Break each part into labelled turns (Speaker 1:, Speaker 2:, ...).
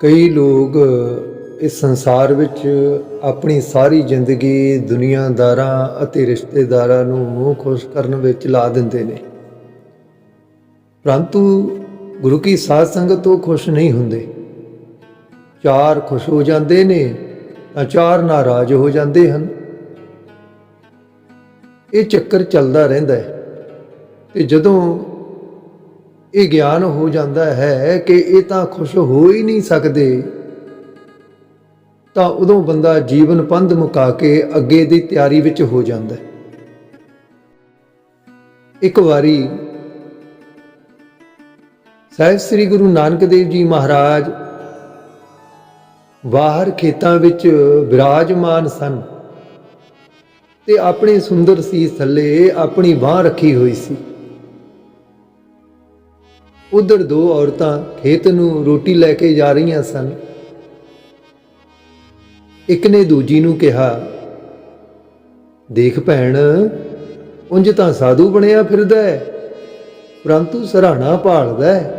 Speaker 1: ਕਈ ਲੋਕ ਇਸ ਸੰਸਾਰ ਵਿੱਚ ਆਪਣੀ ਸਾਰੀ ਜ਼ਿੰਦਗੀ ਦੁਨੀਆਦਾਰਾਂ ਅਤੇ ਰਿਸ਼ਤੇਦਾਰਾਂ ਨੂੰ ਮੂੰਹ ਖੁਸ਼ ਕਰਨ ਵਿੱਚ ਲਾ ਦਿੰਦੇ ਨੇ। ਪਰੰਤੂ ਗੁਰੂ ਕੀ ਸਾਧ ਸੰਗਤ ਤੋਂ ਖੁਸ਼ ਨਹੀਂ ਹੁੰਦੇ। ਚਾਰ ਖੁਸ਼ ਹੋ ਜਾਂਦੇ ਨੇ ਤਾਂ ਚਾਰ ਨਾਰਾਜ਼ ਹੋ ਜਾਂਦੇ ਹਨ। ਇਹ ਚੱਕਰ ਚੱਲਦਾ ਰਹਿੰਦਾ ਹੈ ਤੇ ਜਦੋਂ ਇਹ ਗਿਆਨ ਹੋ ਜਾਂਦਾ ਹੈ ਕਿ ਇਹ ਤਾਂ ਖੁਸ਼ ਹੋ ਹੀ ਨਹੀਂ ਸਕਦੇ। ਤਾਂ ਉਦੋਂ ਬੰਦਾ ਜੀਵਨ ਪੰਧ ਮੁਕਾ ਕੇ ਅੱਗੇ ਦੀ ਤਿਆਰੀ ਵਿੱਚ ਹੋ ਜਾਂਦਾ ਹੈ। ਇੱਕ ਵਾਰੀ ਸਾਹਿਬ ਸ੍ਰੀ ਗੁਰੂ ਨਾਨਕ ਦੇਵ ਜੀ ਮਹਾਰਾਜ ਬਾਹਰ ਖੇਤਾਂ ਵਿੱਚ ਵਿਰਾਜਮਾਨ ਸਨ ਤੇ ਆਪਣੇ ਸੁੰਦਰ ਸੀਸ ਥੱਲੇ ਆਪਣੀ ਬਾਹ ਰੱਖੀ ਹੋਈ ਸੀ। ਉਧਰ ਦੋ ਔਰਤਾਂ ਖੇਤ ਨੂੰ ਰੋਟੀ ਲੈ ਕੇ ਜਾ ਰਹੀਆਂ ਸਨ। ਇੱਕ ਨੇ ਦੂਜੀ ਨੂੰ ਕਿਹਾ, ਦੇਖ ਭੈਣ, ਉਂਝ ਤਾਂ ਸਾਧੂ ਬਣਿਆ ਫਿਰਦਾ ਹੈ, ਪਰੰਤੂ ਸਰਾਣਾ ਭਾਲਦਾ ਹੈ।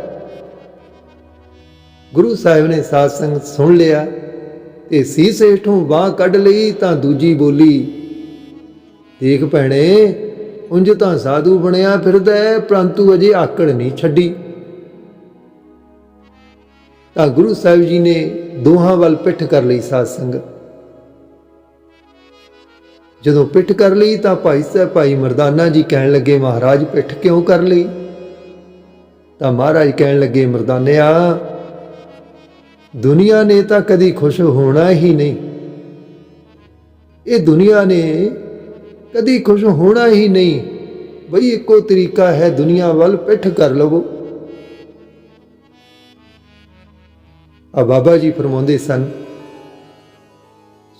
Speaker 1: ਗੁਰੂ ਸਾਹਿਬ ਨੇ ਸਾਧ ਸੰਗਤ ਸੁਣ ਲਿਆ ਤੇ ਸੀਸ ਹੇਠੋਂ ਬਾਹ ਕੱਢ ਲਈ ਤਾਂ ਦੂਜੀ ਬੋਲੀ, ਦੇਖ ਭੈਣੇ ਉਂਝ ਤਾਂ ਸਾਧੂ ਬਣਿਆ ਫਿਰਦਾ ਹੈ, ਪਰੰਤੂ ਅਜੇ ਆਕੜ ਨਹੀਂ ਛੱਡੀ। ਤਾਂ ਗੁਰੂ ਸਾਹਿਬ ਜੀ ਨੇ ਦੋਹਾਂ ਵੱਲ ਪਿੱਠ ਕਰ ਲਈ ਸਾਧ ਸੰਗਤ। ਜਦੋਂ ਪਿੱਠ ਕਰ ਲਈ ਤਾਂ ਭਾਈ ਸਾਹਿਬ ਭਾਈ ਮਰਦਾਨਾ ਜੀ ਕਹਿਣ ਲੱਗੇ, ਮਹਾਰਾਜ, ਪਿੱਠ ਕਿਉਂ ਕਰ ਲਈ? ਤਾਂ ਮਹਾਰਾਜ ਕਹਿਣ ਲੱਗੇ, ਮਰਦਾਨਿਆ, ਦੁਨੀਆ ਨੇ ਤਾਂ ਕਦੀ ਖੁਸ਼ ਹੋਣਾ ਹੀ ਨਹੀਂ। ਇਹ ਦੁਨੀਆ ਨੇ ਕਦੀ ਖੁਸ਼ ਹੋਣਾ ਹੀ ਨਹੀਂ। ਬਈ ਇੱਕੋ ਤਰੀਕਾ ਹੈ ਦੁਨੀਆ ਵੱਲ ਪਿੱਠ ਕਰ ਲਵੋ। ਆ ਬਾਬਾ ਜੀ ਫਰਮਾਉਂਦੇ ਸਨ,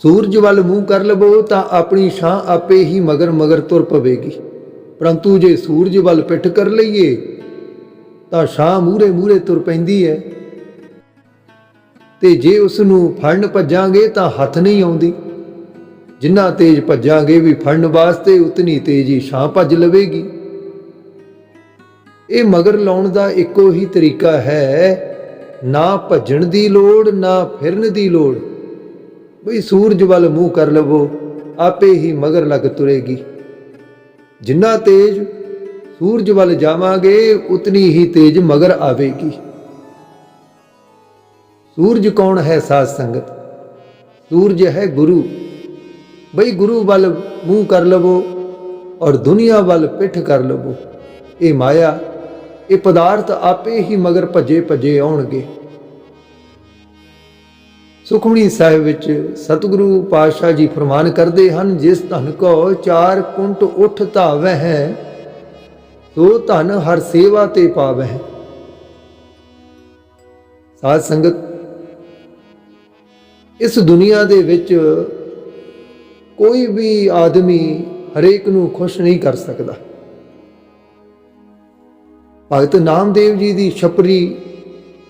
Speaker 1: ਸੂਰਜ ਵੱਲ ਮੂੰਹ ਕਰ ਲਵੋ ਤਾਂ ਆਪਣੀ ਛਾਂ ਆਪੇ ਹੀ ਮਗਰ ਮਗਰ ਤੁਰ ਪਵੇਗੀ। ਪਰੰਤੂ ਜੇ ਸੂਰਜ ਵੱਲ ਪਿੱਠ ਕਰ ਲਈਏ, ਤਾਂ ਛਾਂ ਮੂਰੇ ਮੂਰੇ ਤੁਰ ਪੈਂਦੀ ਹੈ। ਤੇ ਜੇ ਉਸ ਨੂੰ ਫੜਨ ਭੱਜਾਂਗੇ ਤਾਂ ਹੱਥ ਨਹੀਂ ਆਉਂਦੀ। ਜਿੰਨਾ ਤੇਜ਼ ਭੱਜਾਂਗੇ ਵੀ ਫੜਨ ਵਾਸਤੇ ਉਤਨੀ ਤੇਜ਼ੀ ਛਾਂ ਭੱਜ ਲਵੇਗੀ। ਇਹ ਮਗਰ ਲਾਉਣ ਦਾ ਇੱਕੋ ਹੀ ਤਰੀਕਾ ਹੈ, ਨਾ ਭੱਜਣ ਦੀ ਲੋੜ, ਨਾ ਫਿਰਨ ਦੀ ਲੋੜ। ਬਈ ਸੂਰਜ ਵੱਲ ਮੂੰਹ ਕਰ ਲਵੋ, ਆਪੇ ਹੀ ਮਗਰ ਲੱਗ ਤੁਰੇਗੀ। ਜਿੰਨਾ ਤੇਜ਼ ਸੂਰਜ ਵੱਲ ਜਾਵਾਂਗੇ, ਉਤਨੀ ਹੀ ਤੇਜ਼ ਮਗਰ ਆਵੇਗੀ। ਸੂਰਜ ਕੌਣ ਹੈ ਸਾਧ ਸੰਗਤ? ਸੂਰਜ ਹੈ ਗੁਰੂ। ਬਈ ਗੁਰੂ ਵੱਲ ਮੂੰਹ ਕਰ ਲਵੋ ਔਰ ਦੁਨੀਆ ਵੱਲ ਪਿੱਠ ਕਰ ਲਵੋ। ਇਹ ਮਾਇਆ, ਇਹ ਪਦਾਰਥ ਆਪੇ ਹੀ ਮਗਰ ਭਜੇ ਭੱਜੇ ਆਉਣਗੇ। ਸੁਖਮਣੀ ਸਾਹਿਬ ਵਿੱਚ ਸਤਿਗੁਰੂ ਪਾਤਸ਼ਾਹ ਜੀ ਫਰਮਾਨ ਕਰਦੇ ਹਨ, ਜਿਸ ਧਨ ਕੋ ਚਾਰ ਕੁੰਟ ਉਠ ਧਾਵੈ ਹੈ ਸੋ ਧਨ ਹਰ ਸੇਵਾ ਤੇ ਪਾਵੈ ਹੈ ਸਾਧ ਸੰਗਤ, ਇਸ ਦੁਨੀਆ ਦੇ ਵਿੱਚ ਕੋਈ ਵੀ ਆਦਮੀ ਹਰੇਕ ਨੂੰ ਖੁਸ਼ ਨਹੀਂ ਕਰ ਸਕਦਾ। ਭਗਤ ਨਾਮਦੇਵ ਜੀ ਦੀ ਛਪਰੀ,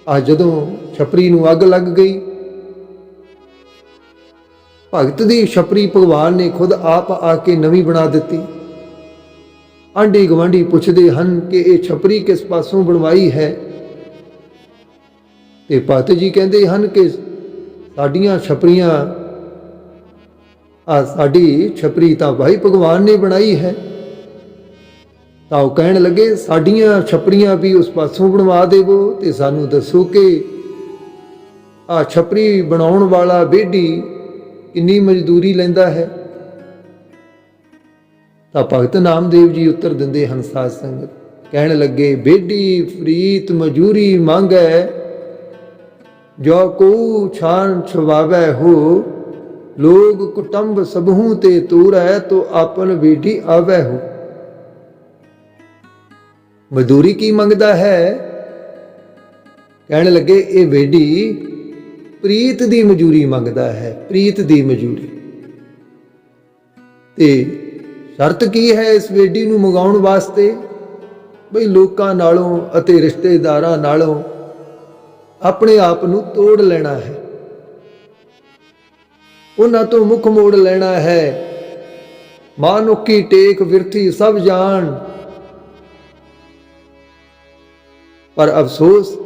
Speaker 1: ਆ ਜਦੋਂ ਛਪਰੀ ਨੂੰ ਅੱਗ ਲੱਗ ਗਈ, ਭਗਤ ਦੀ ਛਪਰੀ ਭਗਵਾਨ ਨੇ ਖੁਦ ਆਪ ਆ ਕੇ ਨਵੀਂ ਬਣਾ ਦਿੱਤੀ। ਆਂਢੀ ਗਵਾਂਢੀ ਪੁੱਛਦੇ ਹਨ ਕਿ ਇਹ ਛਪਰੀ ਕਿਸ ਪਾਸੋਂ ਬਣਵਾਈ ਹੈ? ਤੇ ਭਗਤ ਜੀ ਕਹਿੰਦੇ ਹਨ ਕਿ ਸਾਡੀਆਂ ਛਪਰੀਆਂ ਆ ਸਾਡੀ ਛਪਰੀ ਤਾਂ ਭਾਈ ਭਗਵਾਨ ਨੇ ਬਣਾਈ ਹੈ। ਤਾਂ ਉਹ ਕਹਿਣ ਲੱਗੇ, ਸਾਡੀਆਂ ਛਪਰੀਆਂ ਵੀ ਉਸ ਪਾਸੋਂ ਬਣਵਾ ਦੇਵੋ ਤੇ ਸਾਨੂੰ ਦੱਸੋ ਕਿ ਆ ਛਪਰੀ ਬਣਾਉਣ ਵਾਲਾ ਬੇਢੀ ਕਿੰਨੀ ਮਜ਼ਦੂਰੀ ਲੈਂਦਾ ਹੈ। ਤਾਂ ਭਗਤ ਨਾਮਦੇਵ ਜੀ ਉੱਤਰ ਦਿੰਦੇ ਹਨ ਸਾਧ ਸੰਗਤ, ਕਹਿਣ ਲੱਗੇ, ਬੇਢੀ ਫਰੀਤ ਮਜੂਰੀ ਮੰਗੈ, ਜੋ ਕੋ ਛਾਨ ਛਵਾਵੈ ਹੋ। ਲੋਗ ਕੁਟੰਬ ਸਭਹੂ ਤੇ ਤੂਰ ਹੈ ਤੋ ਆਪਨ ਬੇਢੀ ਆਵੈ ਹੋ। ਮਜ਼ਦੂਰੀ ਕੀ ਮੰਗਦਾ ਹੈ? ਕਹਿਣ ਲੱਗੇ, ਇਹ ਵੇਡੀ ਪ੍ਰੀਤ ਦੀ ਮਜ਼ਦੂਰੀ ਮੰਗਦਾ ਹੈ, ਪ੍ਰੀਤ ਦੀ ਮਜ਼ਦੂਰੀ। ਤੇ ਸ਼ਰਤ ਕੀ ਹੈ ਇਸ ਵੇਡੀ ਨੂੰ ਮੰਗਾਉਣ ਵਾਸਤੇ? ਬਈ ਲੋਕਾਂ ਨਾਲੋਂ ਅਤੇ ਰਿਸ਼ਤੇਦਾਰਾਂ ਨਾਲੋਂ ਆਪਣੇ ਆਪ ਨੂੰ ਤੋੜ ਲੈਣਾ ਹੈ। ਉਹਨਾਂ ਤੋਂ ਮੁਖ ਮੋੜ ਲੈਣਾ ਹੈ। ਮਾਨੁਕੀ ਟੇਕ ਵਿਰਥੀ ਸਭ ਜਾਣ। ਪਰ ਅਫਸੋਸ,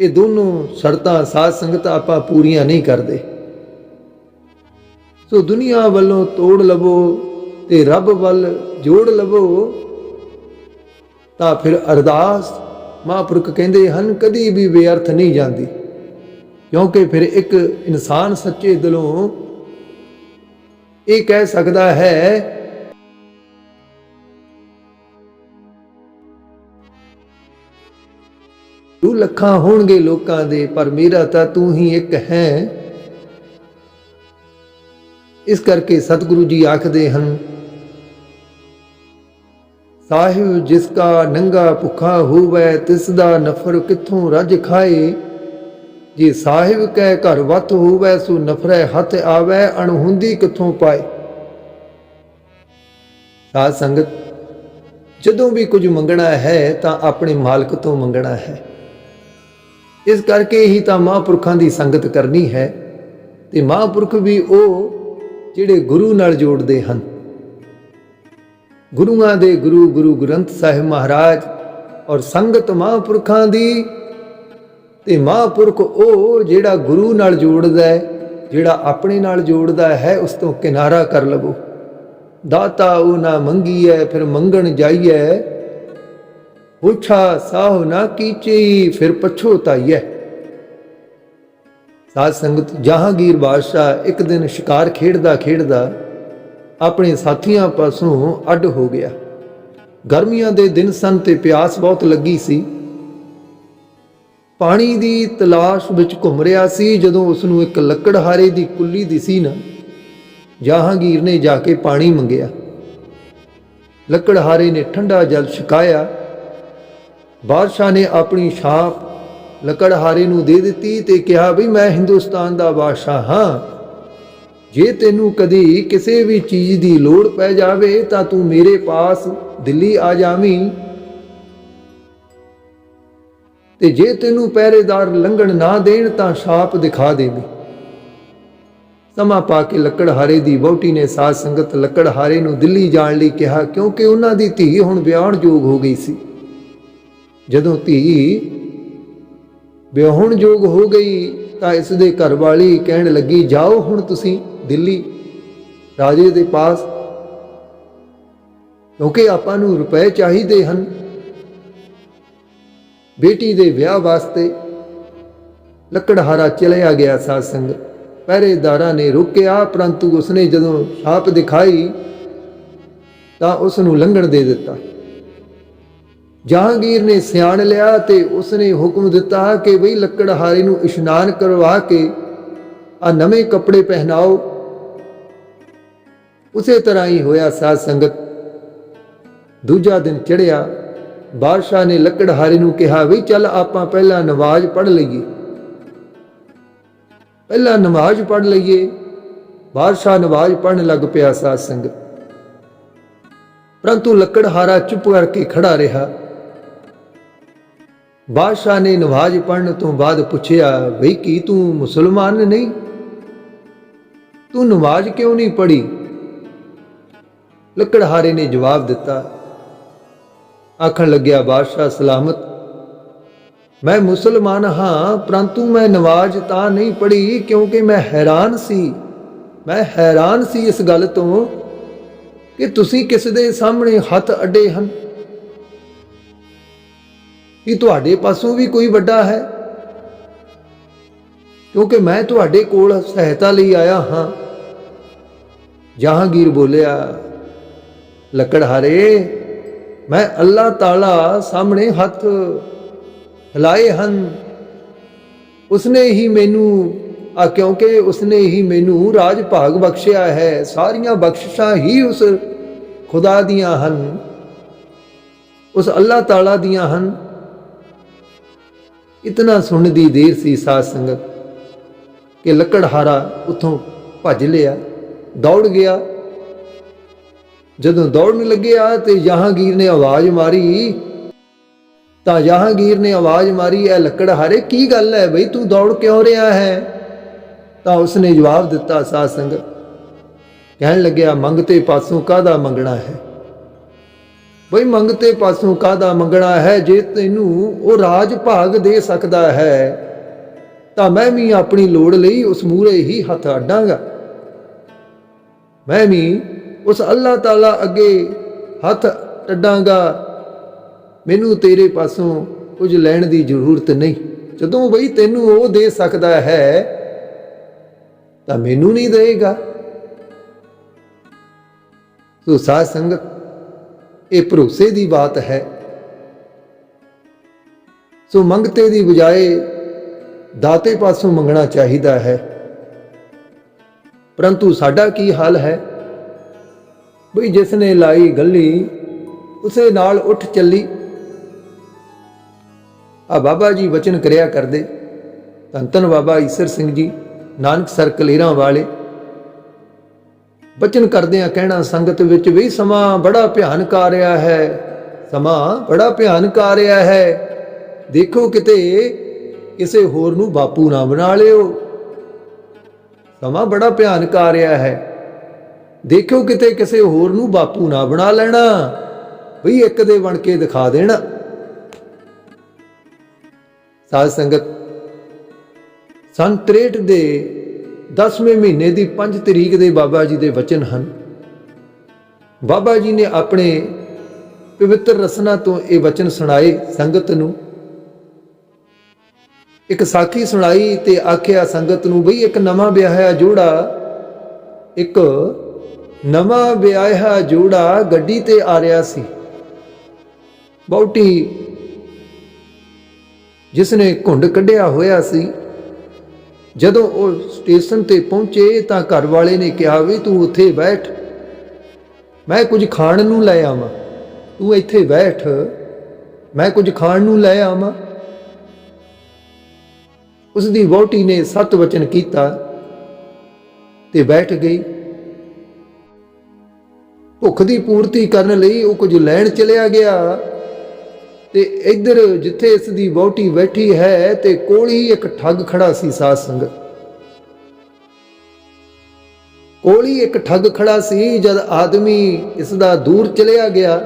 Speaker 1: ਇਹ ਦੋਨੋਂ ਸ਼ਰਤਾਂ, ਸਾਧ ਸੰਗਤ ਆਪਾਂ ਪੂਰੀਆਂ ਨਹੀਂ ਕਰਦੇ। ਸੋ ਦੁਨੀਆ ਵੱਲੋਂ ਤੋੜ ਲਵੋ ਤੇ ਰੱਬ ਵੱਲ ਜੋੜ ਲਵੋ, ਤਾਂ ਫਿਰ ਅਰਦਾਸ ਮਹਾਂਪੁਰਖ ਕਹਿੰਦੇ ਹਨ, ਕਦੀ ਵੀ ਬੇਅਰਥ ਨਹੀਂ ਜਾਂਦੀ। ਕਿਉਂਕਿ ਫਿਰ ਇੱਕ ਇਨਸਾਨ ਸੱਚੇ ਦਿਲੋਂ ਇਹ ਕਹਿ ਸਕਦਾ ਹੈ, ਤੂੰ ਲੱਖਾਂ ਹੋਣਗੇ ਲੋਕਾਂ ਦੇ, ਪਰ ਮੇਰਾ ਤਾਂ ਤੂੰ ਹੀ ਇੱਕ ਹੈ। ਇਸ ਕਰਕੇ ਸਤਿਗੁਰੂ ਜੀ ਆਖਦੇ ਹਨ, ਸਾਹਿਬ, ਜਿਸ ਕਾ ਨੰਗਾ ਭੁੱਖਾ ਹੋਵੇ, ਤਿਸ ਦਾ ਨਫਰ ਕਿੱਥੋਂ ਰੱਜ ਖਾਏ? ਜੇ ਸਾਹਿਬ ਕੈ ਘਰ ਵਤ ਹੋਵੇ, ਸੋ ਨਫ਼ਰੈ ਹੱਥ ਆਵੇ, ਅਣਹੁੰਦੀ ਕਿੱਥੋਂ ਪਾਏ? ਸਾਧ ਸੰਗਤ, ਜਦੋਂ ਵੀ ਕੁਝ ਮੰਗਣਾ ਹੈ, ਤਾਂ ਆਪਣੇ ਮਾਲਕ ਤੋਂ ਮੰਗਣਾ ਹੈ। ਇਸ ਕਰਕੇ ਹੀ ਤਾਂ ਮਹਾਂਪੁਰਖਾਂ ਦੀ ਸੰਗਤ ਕਰਨੀ ਹੈ, ਤੇ ਮਹਾਂਪੁਰਖ ਵੀ ਉਹ ਜਿਹੜੇ ਗੁਰੂ ਨਾਲ ਜੋੜਦੇ ਹਨ। ਗੁਰੂਆਂ ਦੇ ਗੁਰੂ ਗੁਰੂ ਗ੍ਰੰਥ ਸਾਹਿਬ ਮਹਾਰਾਜ ਔਰ ਸੰਗਤ ਮਹਾਂਪੁਰਖਾਂ ਦੀ ਤੇ ਮਹਾਂਪੁਰਖ ਉਹ ਜਿਹੜਾ ਗੁਰੂ ਨਾਲ ਜੋੜਦਾ ਹੈ, ਜਿਹੜਾ ਆਪਣੇ ਨਾਲ ਜੋੜਦਾ ਹੈ, ਉਸ ਤੋਂ ਕਿਨਾਰਾ ਕਰ ਲਵੋ। ਦਾਤਾ ਉਹ ਨਾ ਮੰਗੀਐ, ਫਿਰ ਮੰਗਣ ਜਾਈਐ। ਪੁੱਛਾ ਸਾਹ ਨਾ ਕੀਚੀ, ਫਿਰ ਪਛੋਤਾਈਐ ਸਾਧ ਸੰਗਤ, ਜਹਾਂਗੀਰ ਬਾਦਸ਼ਾਹ ਇੱਕ ਦਿਨ ਸ਼ਿਕਾਰ ਖੇਡਦਾ ਖੇਡਦਾ ਆਪਣੇ ਸਾਥੀਆਂ ਪਾਸੋਂ ਅੱਡ ਹੋ ਗਿਆ। ਗਰਮੀਆਂ ਦੇ ਦਿਨ ਸਨ ਤੇ ਪਿਆਸ ਬਹੁਤ ਲੱਗੀ ਸੀ। ਪਾਣੀ ਦੀ ਤਲਾਸ਼ ਵਿੱਚ ਘੁੰਮ ਰਿਹਾ ਸੀ, ਜਦੋਂ ਉਸ ਨੂੰ ਇੱਕ ਲੱਕੜਹਾਰੇ ਦੀ ਕੁੱਲੀ ਦਿਸੀ ਨਾ। ਜਹਾਂਗੀਰ ਨੇ ਜਾ ਕੇ ਪਾਣੀ ਮੰਗਿਆ। ਲੱਕੜਹਾਰੇ ਨੇ ਠੰਡਾ ਜਲ ਛਕਾਇਆ। ਬਾਦਸ਼ਾਹ ਨੇ ਆਪਣੀ ਛਾਪ ਲੱਕੜਹਾਰੇ ਨੂੰ ਦੇ ਦਿੱਤੀ ਤੇ ਕਿਹਾ, ਵੀ ਮੈਂ ਹਿੰਦੁਸਤਾਨ ਦਾ ਬਾਦਸ਼ਾਹ ਹਾਂ। ਜੇ ਤੈਨੂੰ ਕਦੀ ਕਿਸੇ ਵੀ ਚੀਜ਼ ਦੀ ਲੋੜ ਪੈ ਜਾਵੇ ਤਾਂ ਤੂੰ ਮੇਰੇ ਪਾਸ ਦਿੱਲੀ ਆ ਜਾਵੀਂ। ਤੇ ਜੇ ਤੈਨੂੰ ਪਹਿਰੇਦਾਰ ਲੰਘਣ ਨਾ ਦੇਣ ਤਾਂ ਛਾਪ ਦਿਖਾ ਦੇਵੀਂ। ਸਮਾਂ ਪਾ ਕੇ ਲੱਕੜਹਾਰੇ ਦੀ ਵਹੁਟੀ ਨੇ ਸਾਧ ਸੰਗਤ ਲੱਕੜਹਾਰੇ ਨੂੰ ਦਿੱਲੀ ਜਾਣ ਲਈ ਕਿਹਾ, ਕਿਉਂਕਿ ਉਹਨਾਂ ਦੀ ਧੀ ਹੁਣ ਵਿਆਹਣ ਯੋਗ ਹੋ ਗਈ ਸੀ। ਜਦੋਂ ਧੀ ਵਿਆਹਣ ਯੋਗ ਹੋ ਗਈ ਤਾਂ ਇਸ ਦੇ ਘਰ ਵਾਲੀ ਕਹਿਣ ਲੱਗੀ, ਜਾਓ ਹੁਣ ਤੁਸੀਂ ਦਿੱਲੀ, ਰਾਜੇ ਦੇ ਪਾਸ, ਕਿਉਂਕਿ ਆਪਾਂ ਨੂੰ ਰੁਪਏ ਚਾਹੀਦੇ ਹਨ। ਬੇਟੀ ਦੇ ਵਿਆਹ ਵਾਸਤੇ ਲੱਕੜਹਾਰਾ ਚਲਿਆ ਗਿਆ ਸਾਧ ਸੰਗਤ ਪਹਿਰੇਦਾਰਾਂ ਨੇ ਰੁਕਿਆ, ਪਰੰਤੂ ਉਸਨੇ ਜਦੋਂ ਛਾਪ ਦਿਖਾਈ ਤਾਂ ਉਸ ਨੂੰ ਲੰਘਣ ਦੇ ਦਿੱਤਾ। ਜਹਾਂਗੀਰ ਨੇ ਸਿਆਣ ਲਿਆ ਤੇ ਉਸਨੇ ਹੁਕਮ ਦਿੱਤਾ ਕਿ ਬਈ ਲੱਕੜਹਾਰੇ ਨੂੰ ਇਸ਼ਨਾਨ ਕਰਵਾ ਕੇ ਆ ਨਵੇਂ ਕੱਪੜੇ ਪਹਿਨਾਓ। ਉਸੇ ਤਰ੍ਹਾਂ ਹੀ ਹੋਇਆ ਸਾਧ ਸੰਗਤ ਦੂਜਾ ਦਿਨ ਚੜਿਆ ਬਾਦਸ਼ਾਹ ਨੇ ਲੱਕੜਹਾਰੇ ਨੂੰ ਕਿਹਾ, ਵੀ ਚੱਲ ਆਪਾਂ ਪਹਿਲਾਂ ਨਮਾਜ਼ ਪੜ੍ਹ ਲਈਏ। ਪਹਿਲਾਂ ਨਮਾਜ਼ ਪੜ੍ਹ ਲਈਏ। ਬਾਦਸ਼ਾਹ ਨਵਾਜ਼ ਪੜ੍ਹਨ ਲੱਗ ਪਿਆ ਸਾਧ ਸੰਗਤ। ਪਰੰਤੂ ਲੱਕੜਹਾਰਾ ਚੁੱਪ ਕਰਕੇ ਖੜਾ ਰਿਹਾ। ਬਾਦਸ਼ਾਹ ਨੇ ਨਮਾਜ਼ ਪੜ੍ਹਨ ਤੋਂ ਬਾਅਦ ਪੁੱਛਿਆ ਬਈ ਕੀ ਤੂੰ ਮੁਸਲਮਾਨ ਨਹੀਂ? ਤੂੰ ਨਮਾਜ਼ ਕਿਉਂ ਨਹੀਂ ਪੜ੍ਹੀ? ਲੱਕੜਹਾਰੇ ਨੇ ਜਵਾਬ ਦਿੱਤਾ ਆਖਣ ਲੱਗਿਆ, ਬਾਦਸ਼ਾਹ, ਸਲਾਮਤ। ਮੈਂ ਮੁਸਲਮਾਨ ਹਾਂ, ਪਰੰਤੂ ਮੈਂ ਨਮਾਜ਼ ਤਾਂ ਨਹੀਂ ਪੜ੍ਹੀ, ਕਿਉਂਕਿ ਮੈਂ ਹੈਰਾਨ ਸੀ। ਮੈਂ ਹੈਰਾਨ ਸੀ ਇਸ ਗੱਲ ਤੋਂ ਕਿ ਤੁਸੀਂ ਕਿਸ ਦੇ ਸਾਹਮਣੇ ਹੱਥ ਅੱਡੇ ਹਨ। ਕਿ ਤੁਹਾਡੇ ਪਾਸੋਂ ਵੀ ਕੋਈ ਵੱਡਾ ਹੈ? ਕਿਉਂਕਿ ਮੈਂ ਤੁਹਾਡੇ ਕੋਲ ਸਹਾਇਤਾ ਲਈ ਆਇਆ ਹਾਂ। ਜਹਾਂਗੀਰ ਬੋਲਿਆ ਲੱਕੜਹਾਰੇ ਮੈਂ ਅੱਲਾਹ ਤਾਲਾ ਸਾਹਮਣੇ ਹੱਥ ਹਿਲਾਏ ਹਨ। ਉਸਨੇ ਹੀ ਮੈਨੂੰ, ਆ ਕਿਉਂਕਿ ਉਸਨੇ ਹੀ ਮੈਨੂੰ ਰਾਜ ਭਾਗ ਬਖਸ਼ਿਆ ਹੈ, ਸਾਰੀਆਂ ਬਖਸ਼ਿਸ਼ਾਂ ਹੀ ਉਸ ਖੁਦਾ ਦੀਆਂ ਹਨ। ਉਸ ਅੱਲਾਹ ਤਾਲਾ ਦੀਆਂ ਹਨ। ਇਤਨਾ ਸੁਣਨ ਦੀ ਦੇਰ ਸੀ ਸਾਧ ਸੰਗਤ ਕਿ ਲੱਕੜਹਾਰਾ ਉਥੋਂ ਭੱਜ ਲਿਆ, ਦੌੜ ਗਿਆ। ਜਦੋਂ ਦੌੜਨ ਲੱਗਿਆ ਤੇ ਜਹਾਂਗੀਰ ਨੇ ਆਵਾਜ਼ ਮਾਰੀ, ਤਾਂ ਜਹਾਂਗੀਰ ਨੇ ਆਵਾਜ਼ ਮਾਰੀ ਐ ਲੱਕੜਹਾਰੇ ਕੀ ਗੱਲ ਹੈ ਬਈ? ਤੂੰ ਦੌੜ ਕਿਉਂ ਰਿਹਾ ਹੈ? ਤਾਂ ਉਸਨੇ ਜਵਾਬ ਦਿੱਤਾ, ਸਾਧ ਸੰਗਤ, ਕਹਿਣ ਲੱਗਿਆ ਮੰਗਤੇ ਪਾਸੋਂ ਕਾਹਦਾ ਮੰਗਣਾ ਹੈ? ਬਈ ਮੰਗਤੇ ਪਾਸੋਂ ਕਾਹਦਾ ਮੰਗਣਾ ਹੈ? ਜੇ ਤੈਨੂੰ ਉਹ ਰਾਜ ਭਾਗ ਦੇ ਸਕਦਾ ਹੈ, ਤਾਂ ਮੈਂ ਵੀ ਆਪਣੀ ਲੋੜ ਲਈ ਉਸ ਮੂਰੇ ਹੀ ਹੱਥ ਅੱਡਾਂਗਾ। ਮੈਂ ਵੀ ਉਸ ਅੱਲਾਹ ਤਾਲਾ ਅੱਗੇ ਹੱਥ ਟੱਡਾਂਗਾ ਮੈਨੂੰ ਤੇਰੇ ਪਾਸੋਂ ਕੁਝ ਲੈਣ ਦੀ ਜ਼ਰੂਰਤ ਨਹੀਂ। ਜਦੋਂ ਬਈ ਤੈਨੂੰ ਉਹ ਦੇ ਸਕਦਾ ਹੈ, ਤਾਂ ਮੈਨੂੰ ਨਹੀਂ ਦੇਗਾ ਸੋ ਸਾਧ ਸੰਗਤ, ਇਹ ਭਰੋਸੇ ਦੀ ਬਾਤ ਹੈ। ਸੋ ਮੰਗਤੇ ਦੀ ਬਜਾਏ ਦਾਤੇ ਪਾਸੋਂ ਮੰਗਣਾ ਚਾਹੀਦਾ ਹੈ। ਪਰੰਤੂ ਸਾਡਾ ਕੀ ਹਾਲ ਹੈ? ਬਈ ਜਿਸ ਨੇ ਲਾਈ ਗੱਲੀ, ਉਸੇ ਨਾਲ ਉੱਠ ਚੱਲੀ। ਆ ਬਾਬਾ ਜੀ ਵਚਨ ਕਰਿਆ ਕਰਦੇ। ਧੰਨ ਧੰਨ ਬਾਬਾ ਈਸਰ ਸਿੰਘ ਜੀ, ਨਾਨਕ ਸਰ ਕਲੇਰਾਂ ਵਾਲੇ। ਵਚਨ ਕਰਦੇ ਆ ਕਹਿਣਾ, ਸੰਗਤ ਵਿੱਚ ਵੀ ਸਮਾਂ ਬੜਾ ਭਿਆਨਕ ਆ ਰਿਹਾ ਹੈ। ਸਮਾਂ ਬੜਾ ਭਿਆਨਕ ਆ ਰਿਹਾ ਹੈ। ਦੇਖੋ ਕਿਤੇ ਕਿਸੇ ਹੋਰ ਨੂੰ ਬਾਪੂ ਨਾ ਬਣਾ ਲਿਓ। ਸਮਾਂ ਬੜਾ ਭਿਆਨਕ ਆ ਰਿਹਾ ਹੈ। ਦੇਖਿਓ ਕਿਤੇ ਕਿਸੇ ਹੋਰ ਨੂੰ ਬਾਪੂ ਨਾ ਬਣਾ ਲੈਣਾ। ਬਈ ਇੱਕ ਦੇ ਬਣ ਕੇ ਦਿਖਾ ਦੇਣਾ। ਸਾਧ ਸੰਗਤ, ਸੰਨ 63 ਦੇ 10ਵੇਂ ਮਹੀਨੇ ਦੀ 5 ਤਰੀਕ ਦੇ ਬਾਬਾ ਜੀ ਦੇ ਵਚਨ ਹਨ। ਬਾਬਾ ਜੀ ਨੇ ਆਪਣੇ ਪਵਿੱਤਰ ਰਸਨਾ ਤੋਂ ਇਹ ਵਚਨ ਸੁਣਾਏ ਸੰਗਤ ਨੂੰ। ਇੱਕ ਸਾਖੀ ਸੁਣਾਈ ਤੇ ਆਖਿਆ ਸੰਗਤ ਨੂੰ, ਬਈ ਇੱਕ ਨਵਾਂ ਵਿਆਹਿਆ ਜੋੜਾ, ਇੱਕ ਨਵਾਂ ਵਿਆਹਿਆ ਜੋੜਾ ਗੱਡੀ ਤੇ ਆ ਰਿਹਾ ਸੀ। ਬਹੁਤੀ ਜਿਸ ਨੇ ਘੁੰਡ ਕੱਢਿਆ ਹੋਇਆ ਸੀ, ਜਦੋਂ ਉਹ ਸਟੇਸ਼ਨ ਤੇ ਪਹੁੰਚੇ ਤਾਂ ਘਰ ਵਾਲੇ ਨੇ ਕਿਹਾ, ਵੀ ਤੂੰ ਉੱਥੇ ਬੈਠ, ਮੈਂ ਕੁਝ ਖਾਣ ਨੂੰ ਲੈ ਆਵਾਂ। ਤੂੰ ਇੱਥੇ ਬੈਠ, ਮੈਂ ਕੁਝ ਖਾਣ ਨੂੰ ਲੈ ਆਵਾਂ। ਉਸ ਦੀ ਵਹੁਟੀ ਨੇ ਸਤ ਵਚਨ ਕੀਤਾ ਤੇ ਬੈਠ ਗਈ। ਭੁੱਖ ਦੀ ਪੂਰਤੀ ਕਰਨ ਲਈ ਉਹ ਕੁਝ ਲੈਣ ਚਲਿਆ ਗਿਆ। ਤੇ ਇੱਧਰ ਜਿੱਥੇ ਇਸ ਦੀ ਵਹੁਟੀ ਬੈਠੀ ਹੈ, ਤੇ ਕੋਲ ਹੀ ਇੱਕ ਠੱਗ ਖੜਾ ਸੀ ਸਾਧ ਸੰਗਤ। ਕੋਲ ਹੀ ਇੱਕ ਠੱਗ ਖੜਾ ਸੀ, ਜਦ ਆਦਮੀ ਇਸ ਦਾ ਦੂਰ ਚਲਿਆ ਗਿਆ,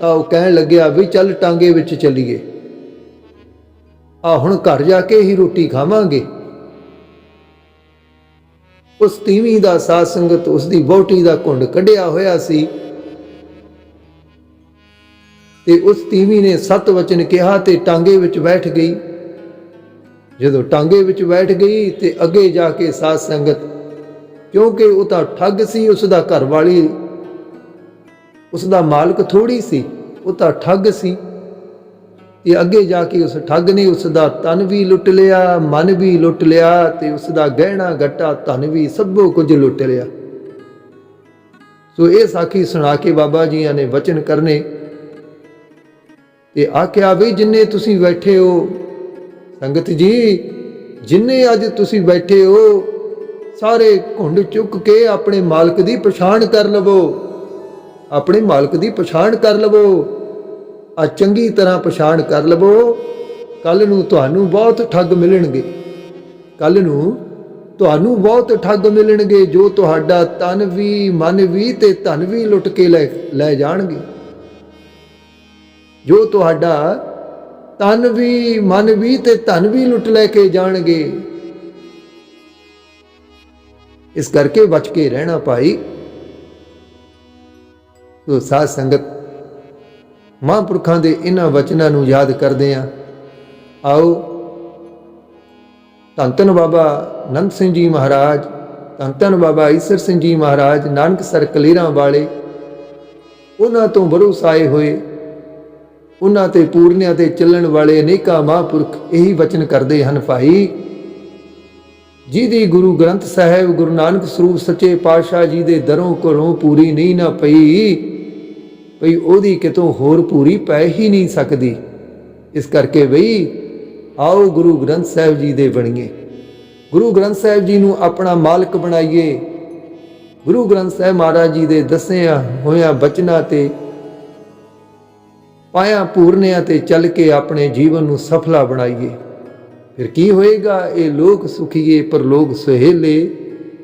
Speaker 1: ਤਾਂ ਉਹ ਕਹਿਣ ਲੱਗਿਆ ਵੀ ਚੱਲ ਟਾਂਗੇ ਵਿੱਚ ਚੱਲੀਏ। ਆ ਹੁਣ ਘਰ ਜਾ ਕੇ ਹੀ ਰੋਟੀ ਖਾਵਾਂਗੇ। ਉਸ ਤੀਵੀਂ ਦਾ ਸਾਧ ਸੰਗਤ ਉਸ ਦੀ ਵਹੁਟੀ ਦਾ ਕੁੰਡ ਕੱਢਿਆ ਹੋਇਆ ਸੀ। ਤੇ ਉਸ ਤੀਵੀ ਨੇ ਸਤ ਵਚਨ ਕਿਹਾ ਤੇ ਟਾਂਗੇ ਵਿੱਚ ਬੈਠ ਗਈ। ਜਦੋਂ ਟਾਂਗੇ ਵਿੱਚ ਬੈਠ ਗਈ ਤੇ ਅੱਗੇ ਜਾ ਕੇ ਸਾਧ ਸੰਗਤ, ਕਿਉਂਕਿ ਉਹ ਤਾਂ ਠੱਗ ਸੀ, ਉਸ ਦਾ ਘਰ ਵਾਲੀ ਉਸ ਦਾ ਮਾਲਕ ਥੋੜੀ ਸੀ, ਉਹ ਤਾਂ ਠੱਗ ਸੀ। ਇਹ ਅੱਗੇ ਜਾ ਕੇ ਉਸ ਠੱਗ ਨੇ ਉਸ ਦਾ ਤਨ ਵੀ ਲੁੱਟ ਲਿਆ, ਮਨ ਵੀ ਲੁੱਟ ਲਿਆ ਤੇ ਉਸ ਦਾ ਗਹਿਣਾ ਗੱਟਾ ਧਨ ਵੀ ਸਭੋ ਕੁਝ ਲੁੱਟ ਲਿਆ। ਸੋ ਇਹ ਸਾਖੀ ਸੁਣਾ ਕੇ ਬਾਬਾ ਜੀਆਂ ਨੇ ਵਚਨ ਕਰਨੇ। ਤੇ ਆਖਿਆ, ਵੀ ਜਿੰਨੇ ਤੁਸੀਂ ਬੈਠੇ ਹੋ, ਸੰਗਤ ਜੀ, ਜਿੰਨੇ ਅੱਜ ਤੁਸੀਂ ਬੈਠੇ ਹੋ, ਸਾਰੇ ਘੁੰਡ ਚੁੱਕ ਕੇ ਆਪਣੇ ਮਾਲਕ ਦੀ ਪਛਾਣ ਕਰ ਲਵੋ। ਆਪਣੇ ਮਾਲਕ ਦੀ ਪਛਾਣ ਕਰ ਲਵੋ। ਆ ਚੰਗੀ ਤਰ੍ਹਾਂ ਪਛਾਣ ਕਰ ਲਵੋ। ਕੱਲ ਨੂੰ ਤੁਹਾਨੂੰ ਬਹੁਤ ਠੱਗ ਮਿਲਣਗੇ। ਕੱਲ ਨੂੰ ਤੁਹਾਨੂੰ ਬਹੁਤ ਠੱਗ ਮਿਲਣਗੇ, ਜੋ ਤੁਹਾਡਾ ਤਨ ਵੀ, ਮਨ ਵੀ ਤੇ ਧਨ ਵੀ ਲੁੱਟ ਕੇ ਲੈ ਲੈ ਜਾਣਗੇ। ਜੋ ਤੁਹਾਡਾ ਤਨ ਵੀ, ਮਨ ਵੀ ਤੇ ਧਨ ਵੀ ਲੁੱਟ ਲੈ ਕੇ ਜਾਣਗੇ। ਇਸ ਕਰਕੇ ਬਚ ਕੇ ਰਹਿਣਾ ਭਾਈ। ਸੋ ਸਾਧ ਸੰਗਤ ਮਹਾਂਪੁਰਖਾਂ ਦੇ ਇਹਨਾਂ ਵਚਨਾਂ ਨੂੰ ਯਾਦ ਕਰਦੇ ਹਾਂ। ਆਓ, ਧੰਨ ਧੰਨ ਬਾਬਾ ਨੰਦ ਸਿੰਘ ਜੀ ਮਹਾਰਾਜ, ਧੰਨ ਧੰਨ ਬਾਬਾ ਈਸਰ ਸਿੰਘ ਜੀ ਮਹਾਰਾਜ, ਨਾਨਕ ਸਰ ਕਲੀਰਾਂ ਵਾਲੇ, ਉਹਨਾਂ ਤੋਂ ਭਰੋਸਾਏ ਹੋਏ, ਉਹਨਾਂ ਤੇ ਪੂਰਨਿਆਂ ਤੇ ਚੱਲਣ ਵਾਲੇ ਅਨੇਕਾਂ ਮਹਾਂਪੁਰਖ ਇਹੀ ਵਚਨ ਕਰਦੇ ਹਨ ਭਾਈ। ਜਿਹਦੀ ਗੁਰੂ ਗ੍ਰੰਥ ਸਾਹਿਬ ਗੁਰੂ ਨਾਨਕ ਸਰੂਪ ਸੱਚੇ ਪਾਤਸ਼ਾਹ ਜੀ ਦੇ ਦਰੋਂ ਘਰੋਂ ਪੂਰੀ ਨਹੀਂ ਨਾ ਪਈ ਭਈ ਉਹਦੀ ਕਿਤੋਂ ਹੋਰ ਪੂਰੀ ਪੈ ਹੀ ਨਹੀਂ ਸਕਦੀ। ਇਸ ਕਰਕੇ ਬਈ, ਆਓ ਗੁਰੂ ਗ੍ਰੰਥ ਸਾਹਿਬ ਜੀ ਦੇ ਬਣੀਏ। ਗੁਰੂ ਗ੍ਰੰਥ ਸਾਹਿਬ ਜੀ ਨੂੰ ਆਪਣਾ ਮਾਲਕ ਬਣਾਈਏ। ਗੁਰੂ ਗ੍ਰੰਥ ਸਾਹਿਬ ਮਹਾਰਾਜ ਜੀ ਦੇ ਦੱਸਿਆ ਹੋਇਆ ਬਚਨਾਂ ਤੇ, ਪਾਇਆ ਪੂਰਨਿਆਂ ਤੇ ਚੱਲ ਕੇ ਆਪਣੇ ਜੀਵਨ ਨੂੰ ਸਫਲਾ ਬਣਾਈਏ। ਫਿਰ ਕੀ ਹੋਏਗਾ, ਇਹ ਲੋਕ ਸੁਖੀਏ ਪਰ ਲੋਕ ਸੁਹੇਲੇ।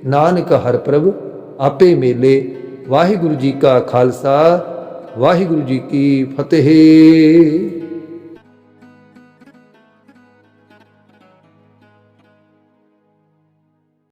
Speaker 1: ਨਾਨਕ ਹਰ ਪ੍ਰਭ, ਆਪੇ ਮੇਲੇ। ਵਾਹਿਗੁਰੂ ਜੀ ਕਾ ਖਾਲਸਾ। ਵਾਹਿਗੁਰੂ ਜੀ ਕੀ ਫਤਿਹ।